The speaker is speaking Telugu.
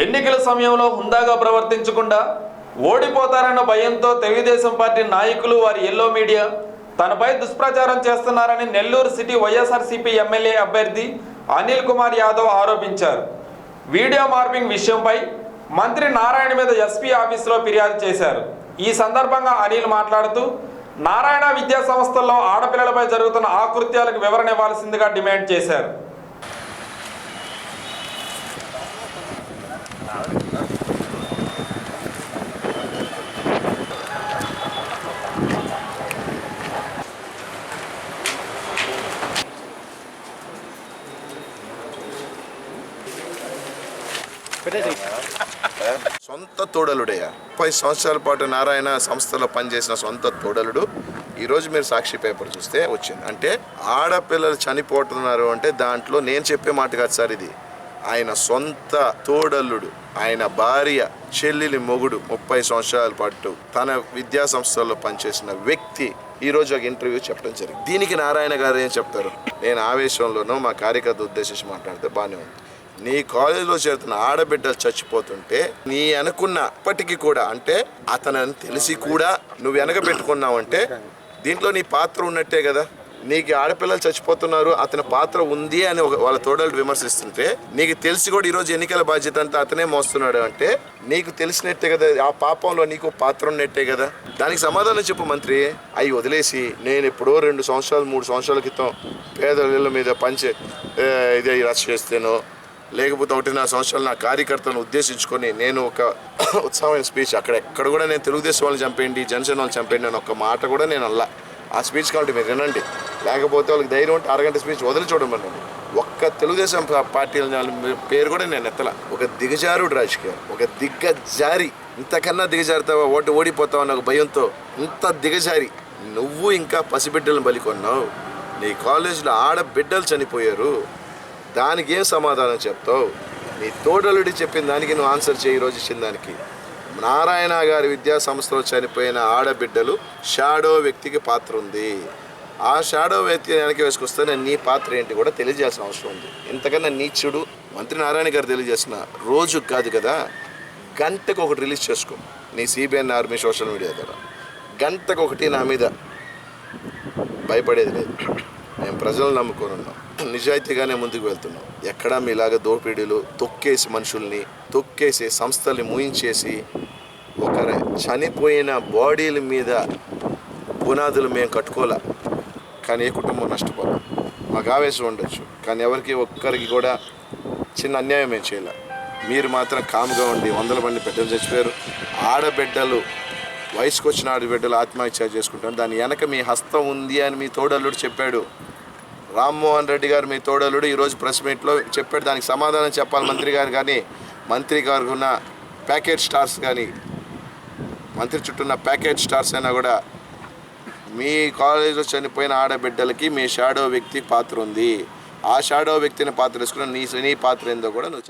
ఎన్నికల సమయంలో హుందాగా ప్రవర్తించకుండా ఓడిపోతారన్న భయంతో తెలుగుదేశం పార్టీ నాయకులు వారి ఎల్లో మీడియా తనపై దుష్ప్రచారం చేస్తున్నారని నెల్లూరు సిటీ వైఎస్ఆర్సీపీ ఎమ్మెల్యే అభ్యర్థి అనిల్ కుమార్ యాదవ్ ఆరోపించారు. వీడియో మార్పింగ్ విషయంపై మంత్రి నారాయణ మీద ఎస్పీ ఆఫీసులో ఫిర్యాదు చేశారు. ఈ సందర్భంగా అనిల్ మాట్లాడుతూ నారాయణ విద్యా సంస్థల్లో ఆడపిల్లలపై జరుగుతున్న ఆకృత్యాలకు వివరణ ఇవ్వాల్సిందిగా డిమాండ్ చేశారు. సొంత తోడలుడయ్యా ముప్పై సంవత్సరాల పాటు నారాయణ సంస్థలో పనిచేసిన సొంత తోడలుడు. ఈరోజు మీరు సాక్షి పేపర్ చూస్తే వచ్చింది. అంటే ఆడపిల్లలు చనిపోతున్నారు అంటే దాంట్లో నేను చెప్పే మాట కాదు సార్ ఇది. ఆయన సొంత తోడల్లుడు ఆయన భార్య చెల్లెలి మొగుడు ముప్పై సంవత్సరాల పాటు తన విద్యా సంస్థల్లో పనిచేసిన వ్యక్తి ఈరోజు ఒక ఇంటర్వ్యూ చెప్పడం జరిగింది. దీనికి నారాయణ గారు ఏం చెప్తారు? నేను ఆవేశంలోనూ మా కార్యకర్త ఉద్దేశించి మాట్లాడితే బాగానే ఉంది. నీ కాలేజీలో చేరుతున్న ఆడబిడ్డలు చచ్చిపోతుంటే నీ అనుకున్న అప్పటికి కూడా అంటే అతనని తెలిసి కూడా నువ్వు వెనక పెట్టుకున్నావంటే దీంట్లో నీ పాత్ర ఉన్నట్టే కదా. నీకు ఆడపిల్లలు చచ్చిపోతున్నారు అతని పాత్ర ఉంది అని ఒక- వాళ్ళ తోడలు విమర్శిస్తుంటే నీకు తెలిసి కూడా ఈరోజు ఎన్నికల బాధ్యత అంతా అతనే మోస్తున్నాడు అంటే నీకు తెలిసినట్టే కదా ఆ పాపంలో నీకు పాత్ర ఉన్నట్టే కదా? దానికి సమాధానం చెప్పు మంత్రి. అవి వదిలేసి నేను ఎప్పుడో రెండు సంవత్సరాలు మూడు సంవత్సరాల క్రితం పేదల మీద పంచే ఇదే రచ్చ చేస్తేనో లేకపోతే ఒకటి నా సంవత్సరాలు నా కార్యకర్తలను ఉద్దేశించుకొని నేను ఒక ఉత్సాహమైన స్పీచ్ అక్కడ ఎక్కడ కూడా నేను తెలుగుదేశం వాళ్ళని చంపేయండి జనసేన వాళ్ళని చంపేయండి అని ఒక మాట కూడా నేను అల్లా. ఆ స్పీచ్ కాబట్టి మీరు వినండి. లేకపోతే వాళ్ళకి ధైర్యం ఉంటే అరగంట స్పీచ్ వదిలి చూడమని ఒక్క తెలుగుదేశం పార్టీ పేరు కూడా నేను ఎత్తల. ఒక దిగజారుడు రాజకీయం ఒక దిగ్గజారి. ఇంతకన్నా దిగజారుతావా ఓటు ఓడిపోతావు అన్న ఒక భయంతో ఇంత దిగజారి. నువ్వు ఇంకా పసిబిడ్డలను బలికొన్నావు నీ కాలేజీలో ఆడబిడ్డలు చనిపోయారు. దానికి ఏం సమాధానం చెప్తావు? నీ తోడలుడి చెప్పిన దానికి నువ్వు ఆన్సర్ చేయి ఈరోజు ఇచ్చిన దానికి. నారాయణ గారి విద్యా సంస్థలో చనిపోయిన ఆడబిడ్డలు షాడో వ్యక్తికి పాత్ర ఉంది. ఆ షాడో వ్యక్తి వెనక్కి వేసుకొస్తే నీ పాత్ర ఏంటి కూడా తెలియజేయాల్సిన అవసరం ఉంది. ఇంతకన్నా నీచుడు మంత్రి నారాయణ గారు తెలియజేసిన రోజు కాదు కదా గంటకు ఒకటి రిలీజ్ చేసుకో. నీ సిబిఎన్ ఆర్మీ సోషల్ మీడియా ద్వారా. గంటకు ఒకటి నా మీద భయపడేది లేదు. మేము ప్రజలను నమ్ముకొని ఉన్నాం. నిజాయితీగానే ముందుకు వెళ్తున్నాం. ఎక్కడా మీలాగా దోపిడీలు తొక్కేసి మనుషుల్ని తొక్కేసి సంస్థల్ని మూయించేసి ఒకరి చనిపోయిన బాడీల మీద పునాదులు మేము కట్టుకోలే కానీ ఏ కుటుంబం నష్టపోదు. మాకు ఆవేశం ఉండొచ్చు కానీ ఎవరికి ఒక్కరికి కూడా చిన్న అన్యాయం మేము చేయలే? మీరు మాత్రం కాముగా ఉండి వందల మంది బిడ్డలు చచ్చిపోయారు. ఆడబిడ్డలు వయసుకు వచ్చిన ఆడబిడ్డలు ఆత్మహత్య చేసుకుంటారు దాని వెనక మీ హస్తం ఉంది అని మీ తోడల్లుడు చెప్పాడు. రామ్మోహన్ రెడ్డి గారు మీ తోడలుడు ఈరోజు ప్రెస్ మీట్లో చెప్పాడు. దానికి సమాధానం చెప్పాలి మంత్రి గారు కానీ మంత్రి గారికి ఉన్న ప్యాకేజ్ స్టార్స్ కానీ మంత్రి చుట్టూ ఉన్న ప్యాకేజ్ స్టార్స్ అయినా కూడా మీ కాలేజీలో చనిపోయిన ఆడబిడ్డలకి మీ షాడో వ్యక్తి పాత్ర ఉంది. ఆ షాడో వ్యక్తిని పాత్ర తీసుకున్న నీ నీ పాత్ర ఏందో కూడా నువ్వు